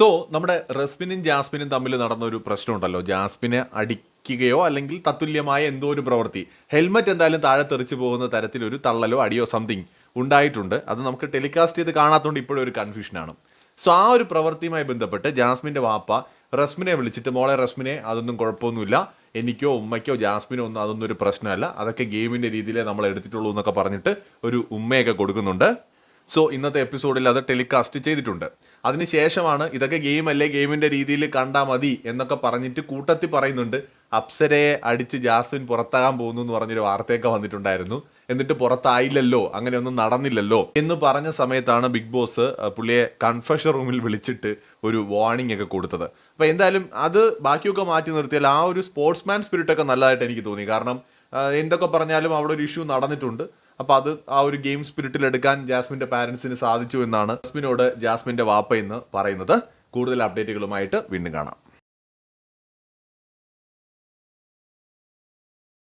So നമ്മുടെ റസ്മിനും ജാസ്മിനും തമ്മിൽ നടന്ന ഒരു പ്രശ്നമുണ്ടല്ലോ. ജാസ്മിനെ അടിക്കുകയോ അല്ലെങ്കിൽ തത്തുല്യമായ എന്തോ ഒരു പ്രവൃത്തി. ഹെൽമറ്റ് എന്തായാലും താഴെ തെറിച്ചു പോകുന്ന തരത്തിലൊരു തള്ളലോ അടിയോ സംതിങ് ഉണ്ടായിട്ടുണ്ട്. അത് നമുക്ക് ടെലികാസ്റ്റ് ചെയ്ത് കാണാത്തതുകൊണ്ട് ഇപ്പോഴും ഒരു കൺഫ്യൂഷനാണ് സോ ആ ഒരു പ്രവൃത്തിയുമായി ബന്ധപ്പെട്ട് ജാസ്മിന്റെ വാപ്പ റസ്മിനെ വിളിച്ചിട്ട് മോളെ റസ്മിനെ അതൊന്നും കുഴപ്പമൊന്നുമില്ല. എനിക്കോ ഉമ്മയ്ക്കോ ജാസ്മിനോ ഒന്നും അതൊന്നും ഒരു പ്രശ്നമല്ല. അതൊക്കെ ഗെയിമിന്റെ രീതിയിലേ നമ്മൾ എടുത്തിട്ടുള്ളൂ എന്നൊക്കെ പറഞ്ഞിട്ട് ഒരു ഉമ്മയൊക്കെ കൊടുക്കുന്നുണ്ട്. സോ ഇന്നത്തെ എപ്പിസോഡിൽ അത് ടെലികാസ്റ്റ് ചെയ്തിട്ടുണ്ട്. അതിനുശേഷമാണ് ഇതൊക്കെ ഗെയിം അല്ലേ ഗെയിമിന്റെ രീതിയിൽ കണ്ടാൽ മതി എന്നൊക്കെ പറഞ്ഞിട്ട് കൂട്ടത്തിൽ പറയുന്നുണ്ട്. അപ്സരയെ അടിച്ച് ജാസ്മിൻ പുറത്താകാൻ പോകുന്നു എന്ന് പറഞ്ഞൊരു വാർത്തയൊക്കെ വന്നിട്ടുണ്ടായിരുന്നു. എന്നിട്ട് പുറത്തായില്ലല്ലോ അങ്ങനെയൊന്നും നടന്നില്ലല്ലോ എന്ന് പറഞ്ഞ സമയത്താണ് ബിഗ് ബോസ് പുള്ളിയെ കൺഫഷൻ റൂമിൽ വിളിച്ചിട്ട് ഒരു വാർണിംഗ് ഒക്കെ കൊടുത്തത്. അപ്പോൾ എന്തായാലും അത് ബാക്കിയൊക്കെ മാറ്റി നിർത്തിയാൽ ആ ഒരു സ്പോർട്സ്മാൻ സ്പിരിറ്റ് ഒക്കെ നല്ലതായിട്ട് എനിക്ക് തോന്നി. കാരണം എന്തൊക്കെ പറഞ്ഞാലും അവിടെ ഒരു ഇഷ്യൂ നടന്നിട്ടുണ്ട്. അപ്പൊ അത് ആ ഒരു ഗെയിം സ്പിരിറ്റിൽ എടുക്കാൻ ജാസ്മിന്റെ പാരന്റ്സിന് സാധിച്ചു എന്നാണ് ജാസ്മിനോട് ജാസ്മിന്റെ വാപ്പ എന്ന് പറയുന്നത്. കൂടുതൽ അപ്ഡേറ്റുകളുമായിട്ട് വീണ്ടും കാണാം.